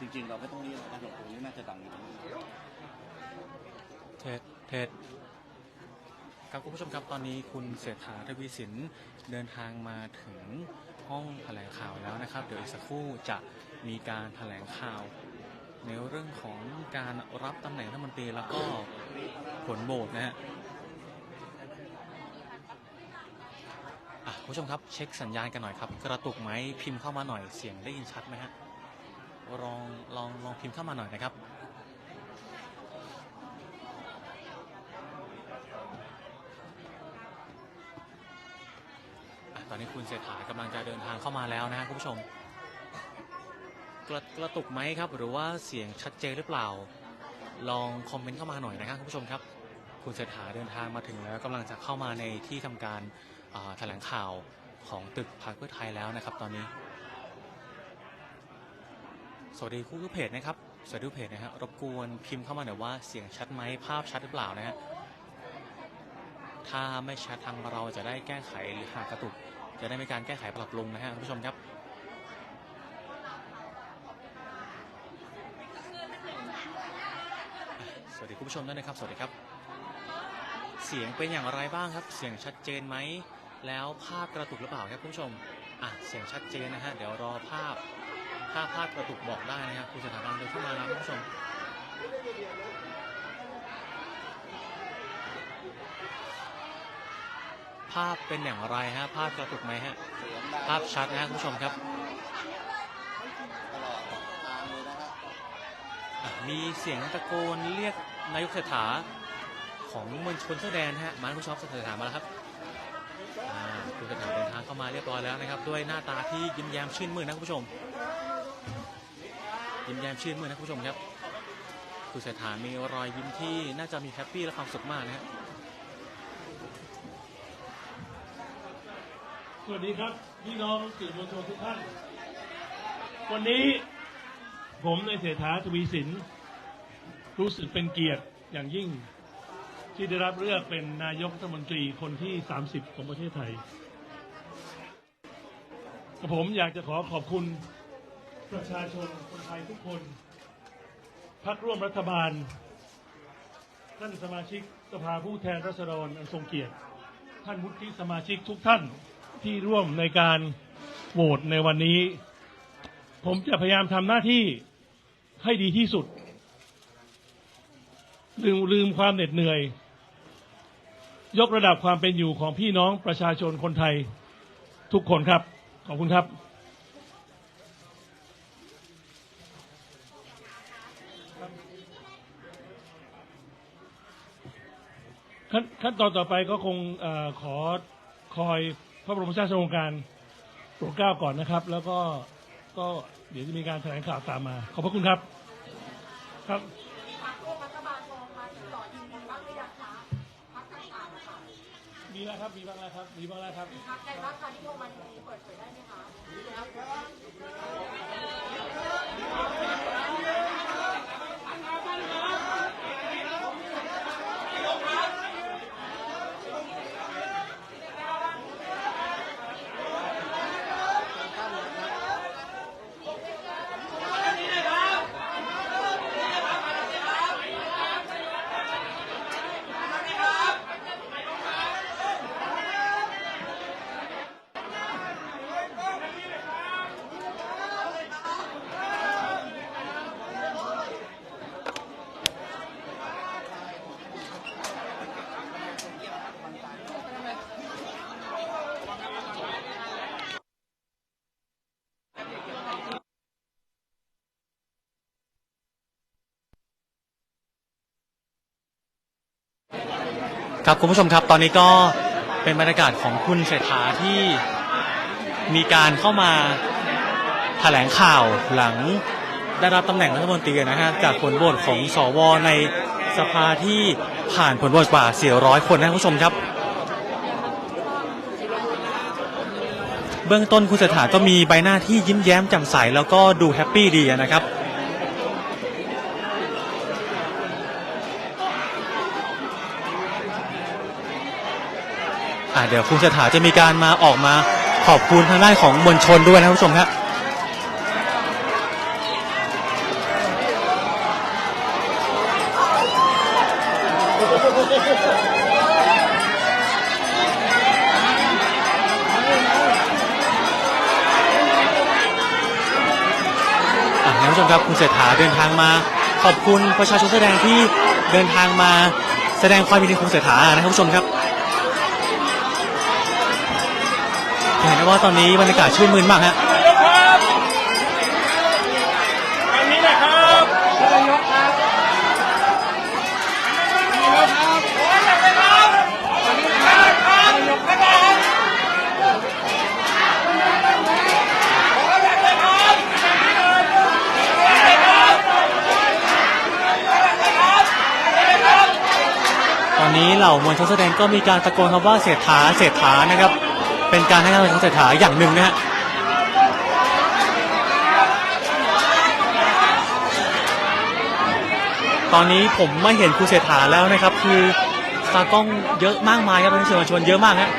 จริงๆ เราไม่ต้องเรียกนะหลวงปู่นี่น่าจะดังอยู่เทศเทศครับคุณผู้ชมครับตอนนี้คุณเศรษฐาทวีสินเดินทางมาถึงห้องแถลงข่าวแล้วนะครับ เดี๋ยวอีกสักครู่จะมีการแถลงข่าว ในเรื่องของการรับตำแหน่งรัฐมนตรีแล้วก็ผลโหวตนะฮะอะคุณผู้ชมครับเช็คสัญญาณกันหน่อยครับ กระตุกไหมพิมพ์เข้ามาหน่อยเสียงได้ยินชัดไหมฮะ ลองลองลองพิมพ์เข้ามาหน่อยนะครับตอนนี้คุณเศรษฐากำลังจะเดินทางเข้ามาแล้วนะคุณผู้ชม กระกระตุกไหมครับ หรือว่าเสียงชัดเจนหรือเปล่า ลองคอมเมนต์เข้ามาหน่อยนะครับคุณผู้ชมครับ คุณเศรษฐาเดินทางมาถึงแล้วกำลังจะเข้ามาในที่ทำการแถลงข่าวของตึกพรรคเพื่อไทยแล้วนะครับ ตอนนี้ สวัสดีคู่ทุกเพจนะครับ สวัสดีเพจนะฮะรบกวนพิมพ์เข้ามาหน่อยว่าเสียงชัดไหมภาพชัดหรือเปล่านะฮะ ถ้าไม่ชัดทางเราจะได้แก้ไขหรือหากกระตุก จะได้มีการแก้ไขปรับปรุงนะฮะคุณผู้ชมครับสวัสดีคุณผู้ชมด้วยนะครับ สวัสดีครับ เสียงเป็นอย่างไรบ้างครับ เสียงชัดเจนไหม แล้วภาพกระตุกหรือเปล่าครับคุณผู้ชม อะ เสียงชัดเจนนะฮะ เดี๋ยวรอภาพ ถ้าภาพกระตุกบอกได้นะครับคุณสถาบันเดินเข้ามาแล้วคุณผู้ชมภาพเป็นอย่างไรฮะภาพกระตุกไหมฮะภาพชัดนะคุณผู้ชมครับ มีเสียงตะโกนเรียกนายกเศรษฐาของมวลชนเสื้อแดงนฮะมาคุณชอบเศรษฐามาแล้วครับอ่าคุณเศรษฐาเดินทางเข้ามาเรียบร้อยแล้วนะครับ ด้วยหน้าตาที่ยิ้มแย้มชื่นมื่นนะคุณผู้ชม ยิ้มแย้มชื่นมื่นนะคุณผู้ชมครับคุณเศรษฐามีรอยยิ้มที่น่าจะมีแฮปปี้และความสุขมากนะฮะสวัสดีครับพี่น้องสื่อมวลชนทุกท่าน วันนี้ผมในเศรษฐาทวีสิน รู้สึกเป็นเกียรติอย่างยิ่ง ที่ได้รับเลือกเป็นนายกรัฐมนตรีคนที่ 30 ของประเทศไทย ผมอยากจะขอขอบคุณ ประชาชนคนไทยทุกคนพักร่วมรัฐบาล ท่านสมาชิกสภาผู้แทนราษฎรอันทรงเกียรติ ท่านวุฒิสมาชิกทุกท่านที่ร่วมในการโหวตในวันนี้ ผมจะพยายามทำหน้าที่ให้ดีที่สุด ลืมลืมความเหน็ดเหนื่อย ยกระดับความเป็นอยู่ของพี่น้องประชาชนคนไทยทุกคนครับ ขอบคุณครับ ขั้นขั้นตอนต่อไปก็คงเออขอคอยพระบรมราชโองการโปรดเกล้าก่อนนะครับ แล้วก็ก็เดี๋ยวจะมีการแถลงข่าวตามมา ขอบพระคุณครับ ครับพรรคร่วมรัฐบาลโทรมาติดต่อยินดีบ้างหรือยังคะพรรคต่างๆนะคะมีแล้วครับ มีบ้างแล้วครับ มีบ้างแล้วครับพรรคใดบ้างคะที่โทรมายินดีเปิดเผยได้ไหมคะ ครับคุณผู้ชมครับตอนนี้ก็เป็นบรรยากาศของคุณเศรษฐาที่มีการเข้ามาแถลงข่าวหลังได้รับตำแหน่งรัฐมนตรีนะฮะจากผลโหวตของสวในสภาที่ผ่านผลโหวตกว่า 400 คนนะคุณผู้ชมครับ เบื้องต้นคุณเศรษฐาก็มีใบหน้าที่ยิ้มแย้มแจ่มใสแล้วก็ดูแฮปปี้ดีนะครับ อ่าเดี๋ยวคุณเศรษฐาจะมีการมาออกมาขอบคุณทางด้านของมวลชนด้วยนะครับผู้ชมครับท่านผู้ชมครับคุณเศรษฐาเดินทางมา ขอบคุณประชาชนแสดงที่เดินทางมาแสดงความยินดีคุณเศรษฐานะครับคุณผู้ชมครับ เห็นได้ว่าตอนนี้บรรยากาศชื่นมื่นมากฮะตอนนี้เหล่ามวลชนแสอแดงก็มีการตะโกนคำว่าเศรษฐาเศรษฐานะครับ เป็นการให้กำลังใจเศรษฐาอย่างหนึ่งนะฮะตอนนี้ผมไม่เห็นครูเศรษฐาแล้วนะครับ คือตากล้องเยอะมากมายครับตอนนี้สื่อมวลชนเยอะมากฮะ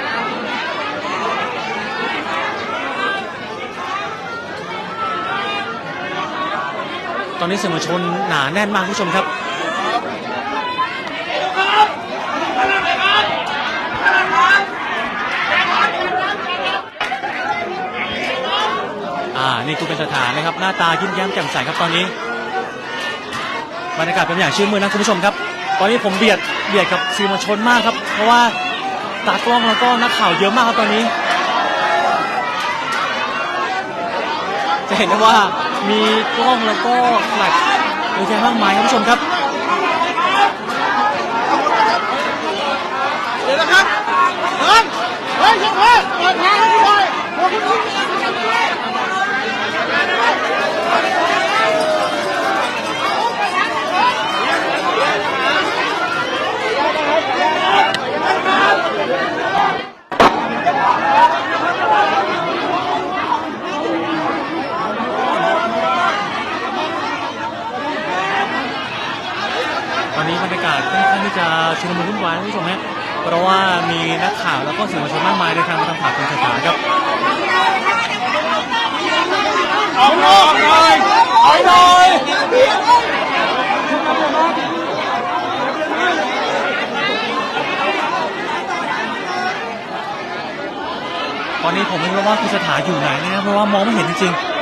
ตอนนี้สื่อมวลชนหนาแน่นมากคุณผู้ชมครับ นี่คือเป็นสถานนะครับ หน้าตายิ้มแย้มแจ่มใสครับตอนนี้บรรยากาศเป็นอย่างชื่นมื่นนะคุณผู้ชมครับ ตอนนี้ผมเบียดเบียดกับสื่อมวลชนมากครับ เพราะว่าตากล้องแล้วก็นักข่าวเยอะมากครับตอนนี้ จะเห็นได้ว่ามีกล้องแล้วก็แฟลชเยอะแยะมากมายคุณผู้ชมครับเดี๋ยวนะครับเฮ้ยเฮ้ยเฮ้ยเปิดทางให้ด้วยขอบคุณครับ ตอนนี้บรรยากาศค่อนข้างที่จะชุลมุนวุ่นวายนะคุณผู้ชมฮะเพราะว่ามีนักข่าวแล้วก็สื่อมวลชนมากมายเดินทางมาทำข่าวคุณเศรษฐาครับ เอกหน่อยเอาหน่อยตอนนี้ผมไม่รู้ว่าคุณสถาอยู่ไหนนะครับเพราะว่ามองไม่เห็นจริงๆ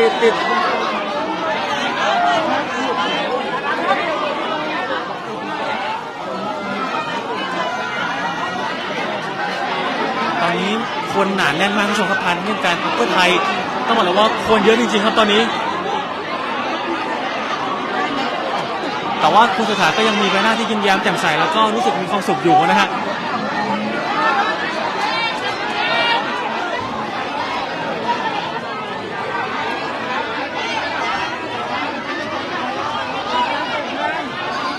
ติดติดตอนนี้คนหนาแน่นมากคุณผู้ชมครับพันเรื่องการเพื่อไทยต้องบอกเลยว่าคนเยอะจริงๆครับตอนนี้ แต่ว่าคุณเศรษฐาก็ยังมีใบหน้าที่ยิ้มแย้มแจ่มใสแล้วก็รู้สึกมีความสุขอยู่นะฮะ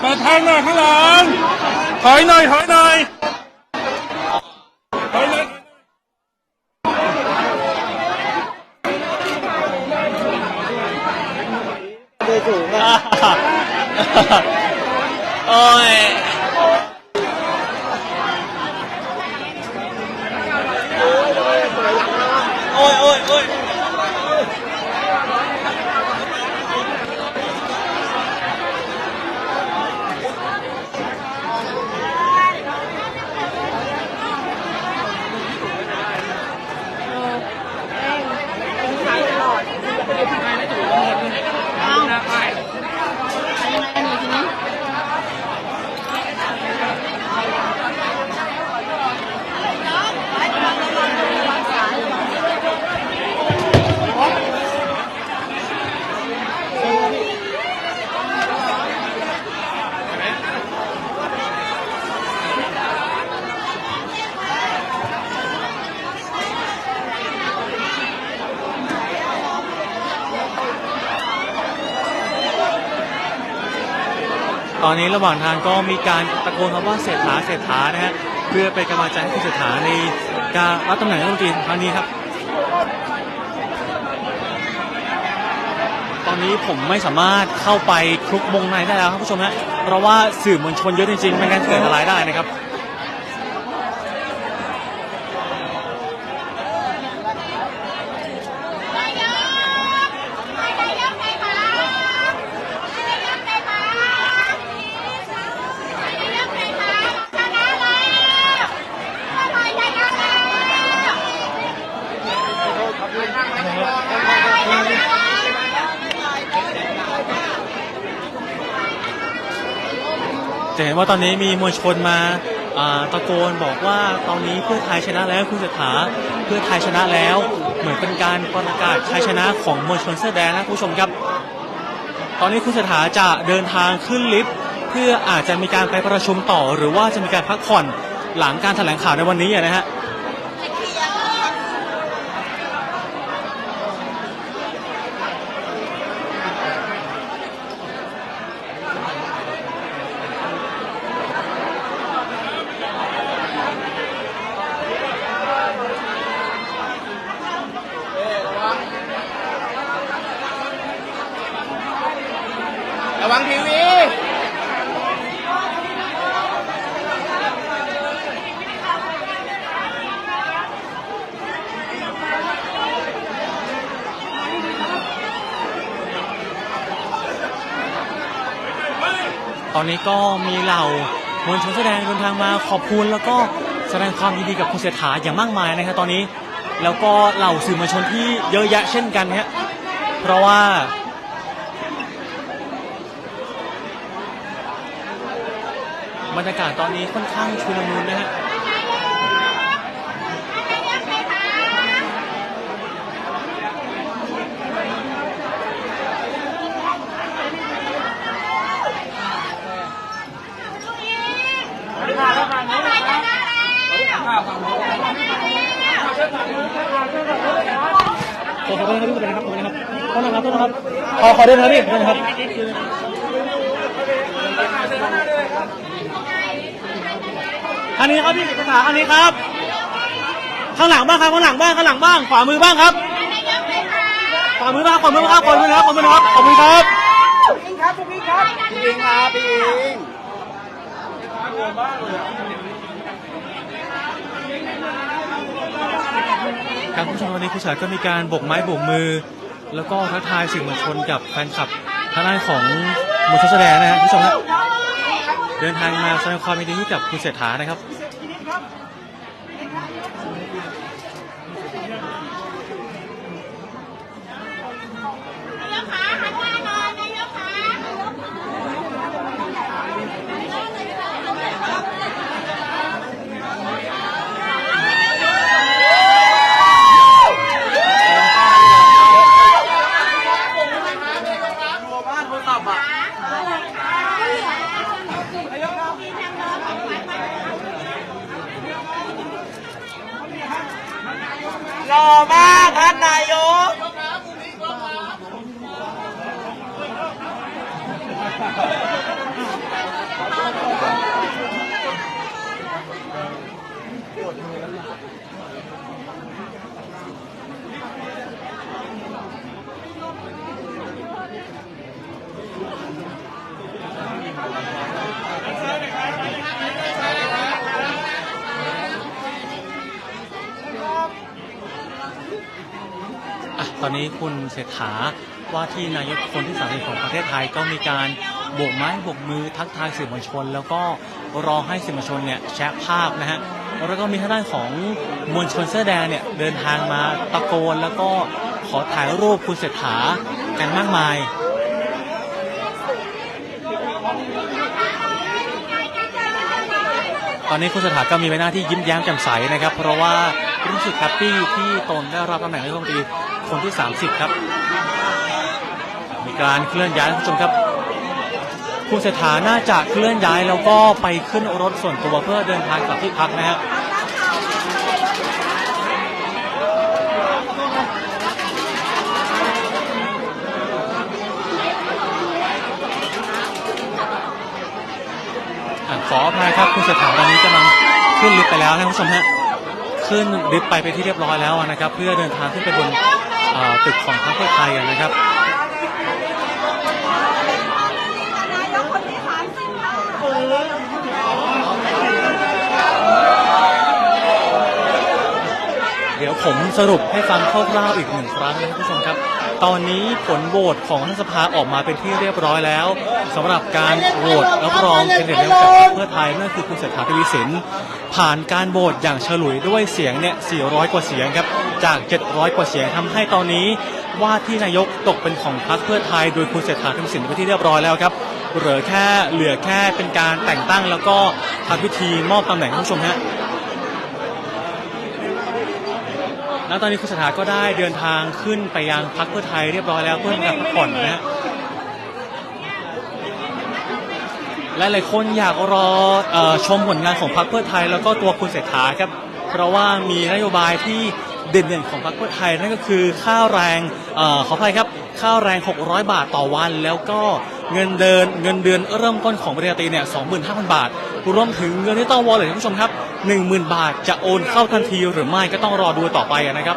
เปิดทางหน่อยข้างหลังถอยหน่อยถอยหน่อยถอยหน่อย โอ้ย โอ้ยโอ้ยโอ้ยต อนนี้ระหว่างทางก็มีการตะโกนคำว่าเศรษฐาเศรษฐานะฮะเพื่อเป็นกำลังใจให้คุณเศรษฐาในการรับตำแหน่งรัฐมนตรีครั้งนี้ครับ ตอนนี้ผมไม่สามารถเข้าไปคลุกวงในได้แล้วครับผู้ชมฮะเพราะว่าสื่อมวลชนเยอะจริงๆไม่งั้นเกิดอะไรายได้นะครับ จะเห็นว่าตอนนี้มีมวลชนมาตะโกนบอกว่าตอนนี้เพื่อไทยชนะแล้วคุณเศรษฐาเพื่อไทยชนะแล้ว เหมือนเป็นการประกาศชัยชนะของมวลชนเสื้อแดงนะคุณผู้ชมครับ ตอนนี้คุณเศรษฐาจะเดินทางขึ้นลิฟต์เพื่ออาจจะมีการไปประชุมต่อ หรือว่าจะมีการพักผ่อนหลังการแถลงข่าวในวันนี้นะฮะ วีตอนนี้ก็มีเหล่ามวลชนแสดงเดินทางมาขอบคุณแล้วก็แสดงความยินดีกับคุณเศรษฐาอย่างมากมายนะครับตอนนี้ แล้วก็เหล่าสื่อมวลชนที่เยอะแยะเช่นกันนะฮะเพราะว่า รรยากาศตอนนี้ค่อนข้างชุลมุนนะฮะขอขอโทษนะครับพี่ขอโทษนครับขอโทษนะครับขอขอโทษนะครับพี่ขอโทษนะครับอันนี้ ครับพี่เอกสารอันนี้ครับ ข้างหลังบ้างครับข้างหลังบ้างข้างหลังบ้างขวามือบ้างครับขวามือบ้างขวามือบ้างครับขวามือนะครับขวามือนะครับขอบคุณครับพี่ครับพี่ครับพี่อิงครับพี่อิงครับคุณผู้ชมวันนี้คุณสายก็มีการโบกไม้โบกมือ แล้วก็ทักทายสื่อมวลชนกับแฟนคลับทางด้านของมวลชนแสดงนะฮะคุณผู้ชมฮะเดินทางมาแสดงความยินดีให้กับคุณเศรษฐานะครับบ้านโทรศัพท์อะหล่อมากท่านนายก อะ ตอนนี้คุณเศรษฐาว่าที่นายกคนที่สามสิบของประเทศไทยก็มีการโบกไม้โบกมือทักทายสื่อมวลชน แล้วก็รอให้สื่อมวลชนเนี่ยแชร์ภาพนะฮะแล้วก็มีทางด้านของมวลชนเสื้อแดงเนี่ยเดินทางมาตะโกน แล้วก็ขอถ่ายรูปคุณเศรษฐากันมากมายตอนนี้คุณเศรษฐาก็มีใบหน้าที่ยิ้มแย้มแจ่มใสนะครับ เพราะว่ารู้สึกแฮปปี้ที่ตนได้รับตำแหน่งนายกรัฐมนตรี คนที่ 30 ครับ มีการเคลื่อนย้ายคุณผู้ชมครับ คุณเศรษฐาน่าจะเคลื่อนย้ายแล้วก็ไปขึ้นรถส่วนตัวเพื่อเดินทางกลับที่พักนะฮะอะขออภัยครับคุณเศรษฐาตอนนี้กำลังขึ้นลิฟต์ไปแล้วนะคุณผู้ชมฮะขึ้นลิฟต์ไปไปที่เรียบร้อยแล้วนะครับ เพื่อเดินทางขึ้นไปบน ตึกของพรรคเพื่อไทยนะครับเดี๋ยวผมสรุปให้ฟังคร่าวๆอีกหนึ่งครั้งนะครับผู้ชมครับ ตอนนี้ผลโหวตของรัฐสภาออกมาเป็นที่เรียบร้อยแล้วสำหรับการโหวตรับรองแคนดิเดตนายกจากพเพื่อไทยนั่นคือคุณเศรษฐาทวีสิน ผ่านการโหวตอย่างฉลุยด้วยเสียงเนี่ย 400 กว่าเสียงครับ จาก 700 กว่าเสียงทำให้ตอนนี้ว่าที่นายกตกเป็นของพรรคเพื่อไทย โดยคุณเศรษฐาทวีสินไปนที่เรียบร้อยแล้วครับเหลือแค่เหลือแค่เป็นการแต่งตั้งแล้วก็ทำพิธีมอบตำแหน่งคุณผู้ชมฮะแล้วตอนนี้คุณสถาก็ได้เดินทางขึ้นไปยังพักเพื่อไทยเรียบร้อยแล้วเพื่อทำการพักผ่อนนะฮะและหลายคนอยากรออชมผลงานของพรรคเพื่อไทย แล้วก็ตัวคุณเศรษฐาครับ เพราะว่ามีนโยบายที่ เด่นๆของพรรคเพื่อไทยนั่นก็คือค่าแรงเออขออภัยครับค่าแรง 600 บาทต่อวัน แล้วก็เงินเดือนเงินเดือนเริ่มต้นของปริญญาตรีเนี่ย25,000 บาทรวมถึงเงินที่ต้องวอลเลยท่านผู้ชมครับ 10,000 บาทจะโอนเข้าทันทีหรือไม่ก็ต้องรอดูต่อไปนะครับ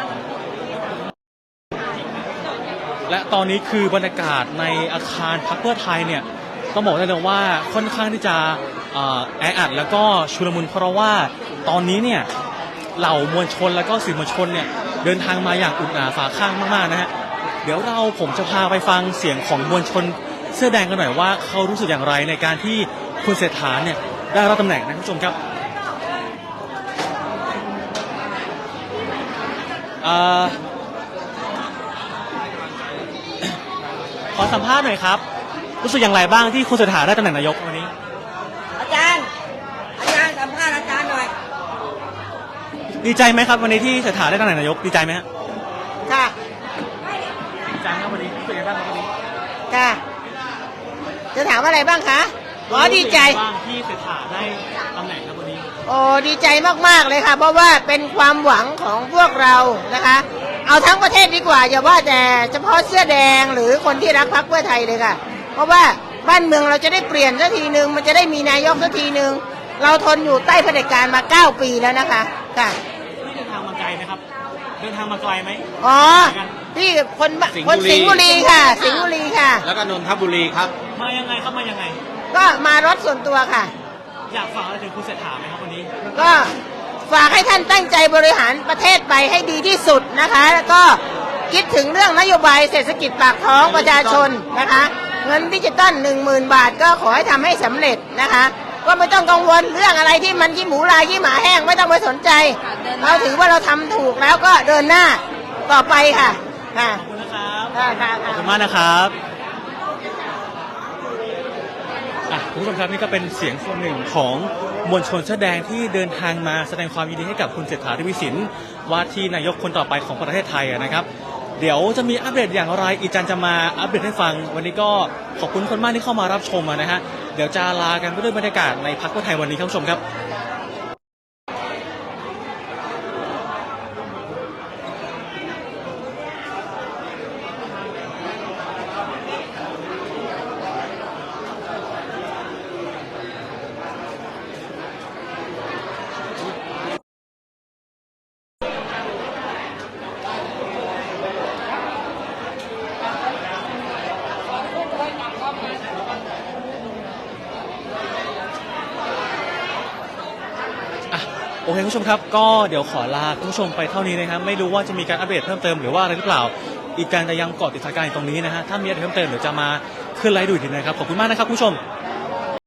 และตอนนี้คือบรรยากาศในอาคารพักเพื่อไทยเนี่ยต้องบอกได้เลยว่าค่อนข้างที่จะแออัดแล้วก็ชุลมุนเพราะว่าตอนนี้เนี่ย เหล่ามวลชนแล้วก็สื่อมวลชนเนี่ยเดินทางมาอย่างอุดหนาฝาข้างมากๆนะฮะเดี๋ยวเราผมจะพาไปฟังเสียงของมวลชน เสื้อแดงกันหน่อยว่าเขารู้สึกอย่างไรในการที่คุณเศรษฐาเนี่ยได้รับตำแหน่งนะคุณผู้ชมครับอขอสัมภาษณ์หน่อยครับ รู้สึกอย่างไรบ้างที่คุณเศรษฐาได้ตำแหน่งนายกวันนี้ อาจารย์ อาจารย์สัมภาษณ์อาจารย์หน่อย ดีใจไหมครับ วันนี้ที่เศรษฐาได้ตำแหน่งนายกดีใจไหมฮะค่ะ ดีใจครับวันนี้รู้สึกยังไงบ้างครับวันนี้ค่ะ จะถามอะไรบ้างคะอ๋อดีใจรู้สึกยังไงบ้างที่เศรษฐาได้ตำแหน่งครับวันนี้โอ้ดีใจมากๆเลยค่ะ เพราะว่าเป็นความหวังของพวกเรานะคะ เอาทั้งประเทศดีกว่า อย่าว่าแต่เฉพาะเสื้อแดงหรือคนที่รักพรรคเพื่อไทยเลยค่ะ เพราะว่าบ้านเมืองเราจะได้เปลี่ยนสักทีหนึ่งมันจะได้มีนายกสักทีหนึ่งเราทนอยู่ใต้เผด็จการมา 9 ปีแล้วนะคะค่ะ เดินทางมาไกลไหม อ๋อ พี่คนบ้านคนสิงห์บุรีค่ะ สิงห์บุรีค่ะ แล้วก็นนทบุรีครับ มายังไงครับมายังไง ก็มารถส่วนตัวค่ะ อยากฝากอะไรถึงคุณเศรษฐาไหมครับวันนี้ ก็ฝากให้ท่านตั้งใจบริหารประเทศไปให้ดีที่สุดนะคะ แล้วก็คิดถึงเรื่องนโยบายเศรษฐกิจปากท้องประชาชนนะคะ เงินดิจิตอลหนึ่งหมื่นบาทก็ขอให้ทำให้สำเร็จนะคะ ก็ไม่ต้องกังวลเรื่องอะไรที่มันยี่หมูลายยี่หมาแห้งไม่ต้องไปสนใจ เราถือว่าเราทำถูกแล้วก็เดินหน้าต่อไปค่ะค่ะขอบคุณนะครับค่ะค่ะขอบค่ะคุณมากนะครับอะคุณผู้ชมครับนี่ก็เป็นเสียงส่วนหนึ่งของมวลชนเสื้อแดงที่เดินทางมาแสดงความยินดีให้กับคุณเศรษฐาทวีสินว่าที่นายกคนต่อไปของประเทศไทยอะนะครับ เดี๋ยวจะมีอัปเดตอย่างไรอีจันจะมาอัปเดตให้ฟัง วันนี้ก็ขอบคุณคนมากที่เข้ามารับชมนะฮะเดี๋ยวจะลากันไปด้วยบรรยากาศในพักเพื่อไทยวันนี้ครับคุณผู้ชมครับ ผู้ชมครับก็เดี๋ยวขอลาคุณผู้ชมไปเท่านี้นะครับไม่รู้ว่าจะมีการอัปเดตเพิ่มเติมหรือว่าอะไรหรือเปล่า อีกการจะยังเกาะติดสถานการณ์อยู่ตรงนี้นะฮะถ้ามีอะไรเพิ่มเติมเดี๋ยวจะมาขึ้นไลฟ์ดูอีกทีนะครับขอบคุณมากนะครับคุณผู้ชม